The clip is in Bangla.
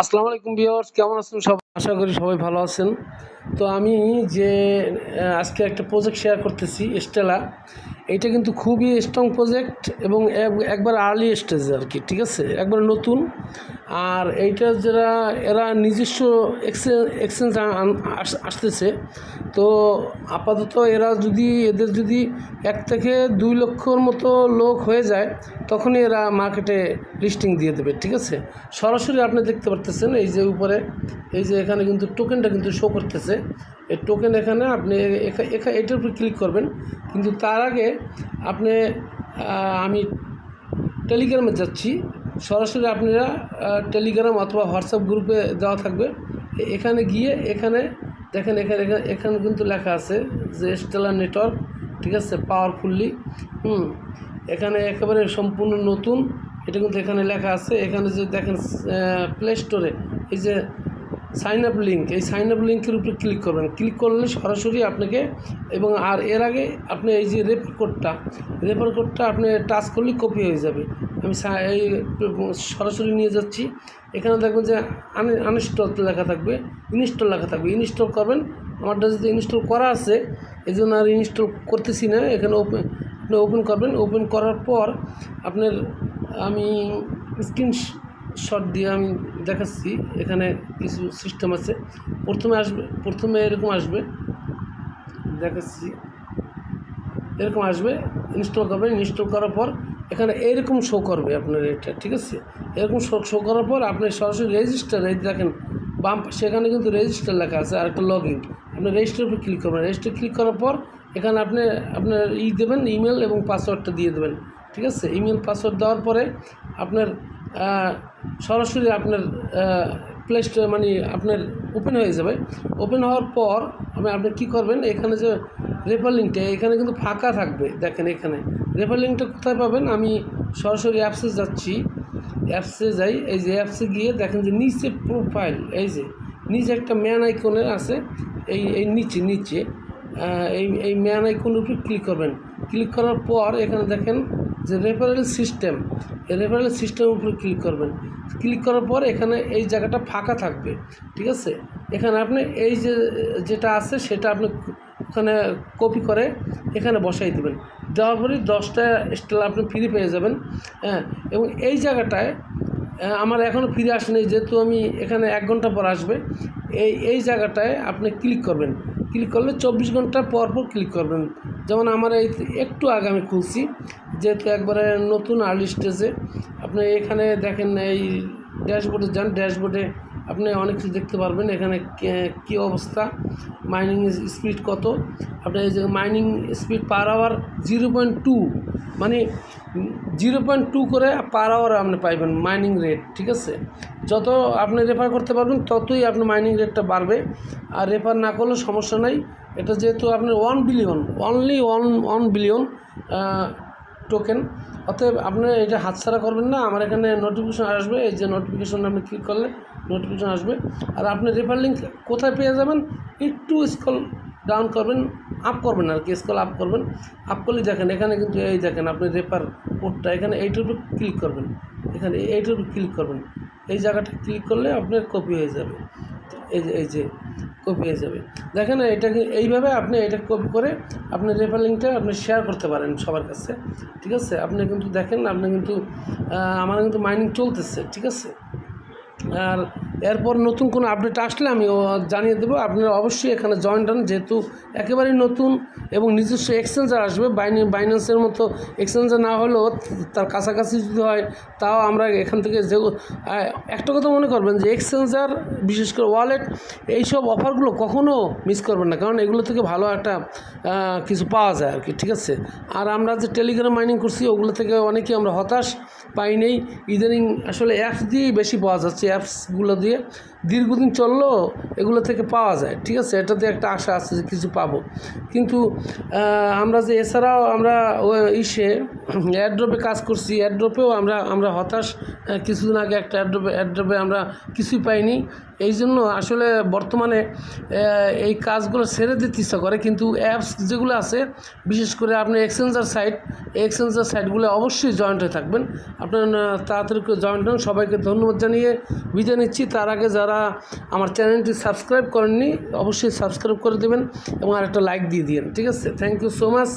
আসসালামু আলাইকুম ভিউয়ার্স, কেমন আছেন সব? আশা করি সবাই ভালো আছেন। তো আমি যে আজকে একটা প্রজেক্ট শেয়ার করতেছি স্টেলা এইটা কিন্তু খুবই স্ট্রং প্রজেক্ট এবং এক- একবার আর্লি স্টেজ আর কি, ঠিক আছে? একবার নতুন। আর এইটা যারা, এরা নিজস্ব এক্সচেঞ্জ আসতেছে, তো আপাতত এরা যদি, এদের যদি এক থেকে দুই লক্ষর মতো লোক হয়ে যায়, তখনই এরা মার্কেটে লিস্টিং দিয়ে দেবে, ঠিক আছে? সরাসরি আপনি দেখতে পারতেছেন, এই যে উপরে, এই যে এখানে কিন্তু টোকেনটা কিন্তু শো করতেছে। এই টোকেন এখানে আপনি এখা- এখা- এটার উপর ক্লিক করবেন। কিন্তু তার আগে আপনি আমি টেলিগ্রামে যাচ্ছি। সরাসরি আপনারা টেলিগ্রাম অথবা হোয়াটসঅ্যাপ গ্রুপে দেওয়া থাকবে। এখানে গিয়ে এখানে দেখেন এখানে এখানে এখানে কিন্তু লেখা আছে যে স্টেলার নেটওয়ার্ক ঠিক আছে পাওয়ারফুললি হুম। এখানে একেবারে সম্পূর্ণ নতুন, এটা কিন্তু এখানে লেখা আছে। এখানে যে দেখেন প্লে স্টোরে এই যে সাইন আপ লিঙ্ক, এই সাইন আপ লিঙ্কের উপরে ক্লিক করবেন। ক্লিক করলে সরাসরি আপনাকে এবং আর এর আগে আপনি এই যে রেফার কোডটা রেফার কোডটা আপনি টাচ করলে কপি হয়ে যাবে। আমি এই সরাসরি নিয়ে যাচ্ছি। এখানে দেখবেন যে আনইনস্টল লেখা থাকবে ইনস্টল লেখা থাকবে। ইনস্টল করবেন আমারটা যদি ইনস্টল করা আছে এই জন্য আর ইনস্টল করতেছি না। এখানে ওপেন আপনি ওপেন করবেন। ওপেন করার পর আপনার আমি স্ক্রিন শট দিয়ে আমি দেখাচ্ছি, এখানে কিছু সিস্টেম আছে। প্রথমে আসবে, প্রথমে এরকম আসবে, দেখাচ্ছি। এরকম আসবে ইনস্টল করবেন ইনস্টল করার পর এখানে এরকম শো করবে আপনার এটা, ঠিক আছে? এরকম শো শো করার পর আপনি সরাসরি রেজিস্টার এই দেখেন, বাম সেখানে কিন্তু রেজিস্টার লেখা আছে আর একটা লগ ইন আপনি রেজিস্টার উপর ক্লিক করবেন। রেজিস্টার ক্লিক করার পর এখানে আপনি, আপনার ই দেবেন ইমেল এবং পাসওয়ার্ডটা দিয়ে দেবেন, ঠিক আছে? ইমেল পাসওয়ার্ড দেওয়ার পরে আপনার সরাসরি আপনার প্লে স্টোর মানে আপনার ওপেন হয়ে যাবে। ওপেন হওয়ার পর আমি আপনি কী করবেন, এখানে যে রেফার লিঙ্কটা এখানে কিন্তু ফাঁকা থাকবে। দেখেন এখানে রেফার লিঙ্কটা কোথায় পাবেন? আমি সরাসরি অ্যাপসে যাচ্ছি। অ্যাপসে যাই, এই যে অ্যাপসে গিয়ে দেখেন যে নিচে প্রোফাইল এই যে নিচে একটা ম্যান আইকনের আছে। এই এই নিচে নিচে এই এই ম্যান আইকনের উপরে ক্লিক করবেন। ক্লিক করার পর এখানে দেখেন যে রেফারেল সিস্টেম এই রেফারেল সিস্টেমের উপরে ক্লিক করবেন। ক্লিক করার পর এখানে এই জায়গাটা ফাঁকা থাকবে, ঠিক আছে? এখানে আপনি এই যে, যেটা আছে সেটা আপনি ওখানে কপি করে এখানে বসাই দেবেন। দেওয়ার পরে দশটা স্টেল আপনি ফ্রি পেয়ে যাবেন হ্যাঁ? এবং এই জায়গাটায় আমার এখনও ফিরে আসেনি, যেহেতু আমি এখানে এক ঘণ্টা পর আসবে, এই এই জায়গাটায় আপনি ক্লিক করবেন। ক্লিক করলে চব্বিশ ঘণ্টা পর পর ক্লিক করবেন। যেমন আমার এই একটু আগে আমি খুলছি, যেহেতু একবারে নতুন আর্লি স্টেজে আপনি এখানে দেখেন এই ড্যাশবোর্ডে যান ড্যাশবোর্ডে আপনি অনেক কিছু দেখতে পারবেন। এখানে কী অবস্থা? মাইনিং স্পিড কত? আপনি এই যে mining speed per hour zero point two মানে জিরো পয়েন্ট টু করে পার আওয়ার আপনি পাইবেন মাইনিং রেট ঠিক আছে? যত আপনি রেফার করতে পারবেন, ততই আপনার মাইনিং রেটটা বাড়বে। আর রেফার না করলেও সমস্যা নাই। এটা যেহেতু আপনার one billion only one one billion token অতএব আপনি এটা হাতছাড়া করবেন না, আমার এখানে নোটিফিকেশন আসবে, এই যে নোটিফিকেশন আপনি ক্লিক করলে নোটিফিকেশন আসবে। আর আপনি রেফার লিঙ্ক কোথায় পেয়ে যাবেন, একটু স্কল ডাউন করবেন আপ করবেন আর কি স্কল আপ করবেন। আপ করলে দেখেন, এখানে কিন্তু এই দেখেন আপনি রেফার কোডটা এখানে এইটার উপর ক্লিক করবেন। এখানে এইটার উপর ক্লিক করবেন। এই জায়গাটা ক্লিক করলে আপনার কপি হয়ে যাবে। এই যে এই যে কপি হয়ে যাবে। দেখেন এটাকে এইভাবে আপনি এটা কপি করে আপনি রেফার লিঙ্কটা আপনি শেয়ার করতে পারেন সবার কাছে, ঠিক আছে? আপনি কিন্তু দেখেন, আপনি কিন্তু আমার কিন্তু মাইনিং চলতেছে, ঠিক আছে? আর এরপর নতুন কোনো আপডেট আসলে আমি জানিয়ে দেবো। আপনারা অবশ্যই এখানে জয়েন্ট হন যেহেতু একেবারেই নতুন এবং নিজস্ব এক্সচেঞ্জার আসবে। বাইনি বাইন্যান্সের মতো এক্সচেঞ্জার না হলেও তার কাছাকাছি যদি হয়, তাও আমরা এখান থেকে যে একটা কথা মনে করবেন যে এক্সচেঞ্জার বিশেষ করে ওয়ালেট এইসব অফারগুলো কখনও মিস করবেন না। কারণ এগুলো থেকে ভালো একটা কিছু পাওয়া যায় আর কি, ঠিক আছে? আর আমরা যে টেলিগ্রাম মাইনিং করছি, ওগুলো থেকে অনেকেই আমরা হতাশ পাই নেই। ইদানিং আসলে অ্যাপস দিয়েই বেশি পাওয়া যাচ্ছে। অ্যাপসগুলো দিয়ে দীর্ঘদিন চললেও এগুলো থেকে পাওয়া যায়, ঠিক আছে? এটাতে একটা আশা আছে যে কিছু পাবো। কিন্তু আমরা যে এছাড়াও আমরা ইসে অ্যাড্রপে কাজ করছি অ্যাড্রপেও আমরা আমরা হতাশ কিছুদিন আগে একটা অ্যাড্রপে অ্যাড্রপে আমরা কিছুই পাইনি। এই জন্য আসলে বর্তমানে এই কাজগুলো ছেড়ে দিতে ইচ্ছা করে, কিন্তু অ্যাপস যেগুলো আছে, বিশেষ করে আপনি এক্সচেঞ্জার সাইট এক্সচেঞ্জার সাইটগুলো অবশ্যই জয়েন্ট হয়ে থাকবেন। আপনার তাড়াতাড়ি জয়েন্ট হন সবাইকে ধন্যবাদ জানিয়ে বিদায় নিচ্ছি। তার আগে যারা আমার চ্যানেলটি সাবস্ক্রাইব করেননি, অবশ্যই সাবস্ক্রাইব করে দেবেন এবং আর একটা লাইক দিয়ে দিন ঠিক আছে? Thank you so much